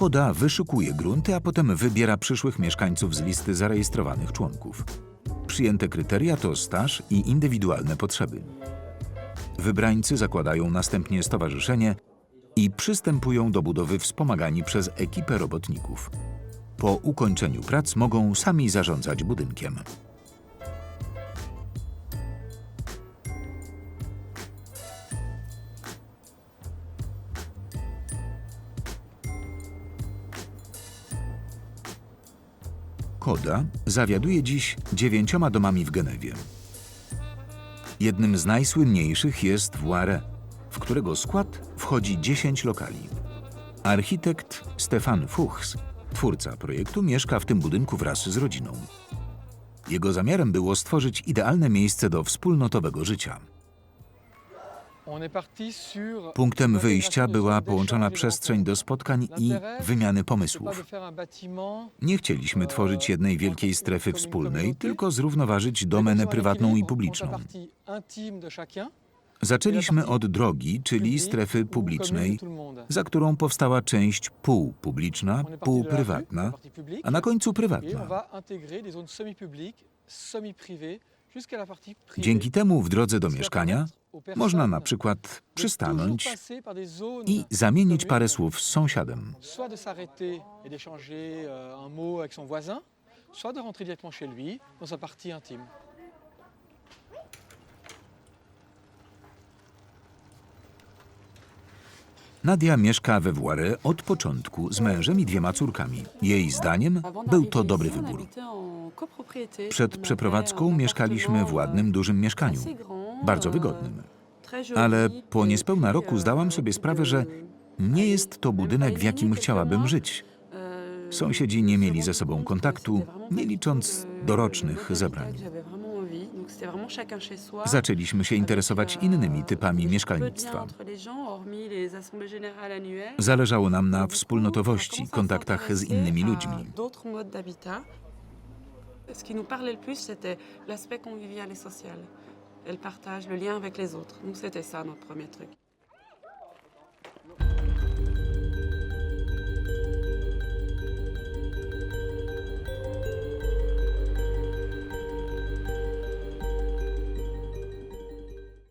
Koda wyszukuje grunty, a potem wybiera przyszłych mieszkańców z listy zarejestrowanych członków. Przyjęte kryteria to staż i indywidualne potrzeby. Wybrańcy zakładają następnie stowarzyszenie i przystępują do budowy wspomagani przez ekipę robotników. Po ukończeniu prac mogą sami zarządzać budynkiem. Koda zawiaduje dziś dziewięcioma domami w Genewie. Jednym z najsłynniejszych jest Voire, w którego skład wchodzi 10 lokali. Architekt Stefan Fuchs, twórca projektu, mieszka w tym budynku wraz z rodziną. Jego zamiarem było stworzyć idealne miejsce do wspólnotowego życia. Punktem wyjścia była połączona przestrzeń do spotkań i wymiany pomysłów. Nie chcieliśmy tworzyć jednej wielkiej strefy wspólnej, tylko zrównoważyć domenę prywatną i publiczną. Zaczęliśmy od drogi, czyli strefy publicznej, za którą powstała część półpubliczna, półprywatna, a na końcu prywatna. Dzięki temu w drodze do mieszkania można na przykład przystanąć i zamienić parę słów z sąsiadem. soit de s'arrêter et d'échanger euh, un mot avec son voisin, soit de rentrer directement chez lui dans sa partie intime. Nadia mieszka we Voire od początku z mężem i dwiema córkami. Jej zdaniem był to dobry wybór. Przed przeprowadzką mieszkaliśmy w ładnym, dużym mieszkaniu, bardzo wygodnym. Ale po niespełna roku zdałam sobie sprawę, że nie jest to budynek, w jakim chciałabym żyć. Sąsiedzi nie mieli ze sobą kontaktu, nie licząc dorocznych zebrań. Zaczęliśmy się interesować innymi typami mieszkalnictwa. Zależało nam na wspólnotowości, kontaktach z innymi ludźmi. Ce qui nous parlait le plus, c'était l'aspect convivial et social. Et le partage, le lien avec les autres. Donc c'était ça notre premier truc.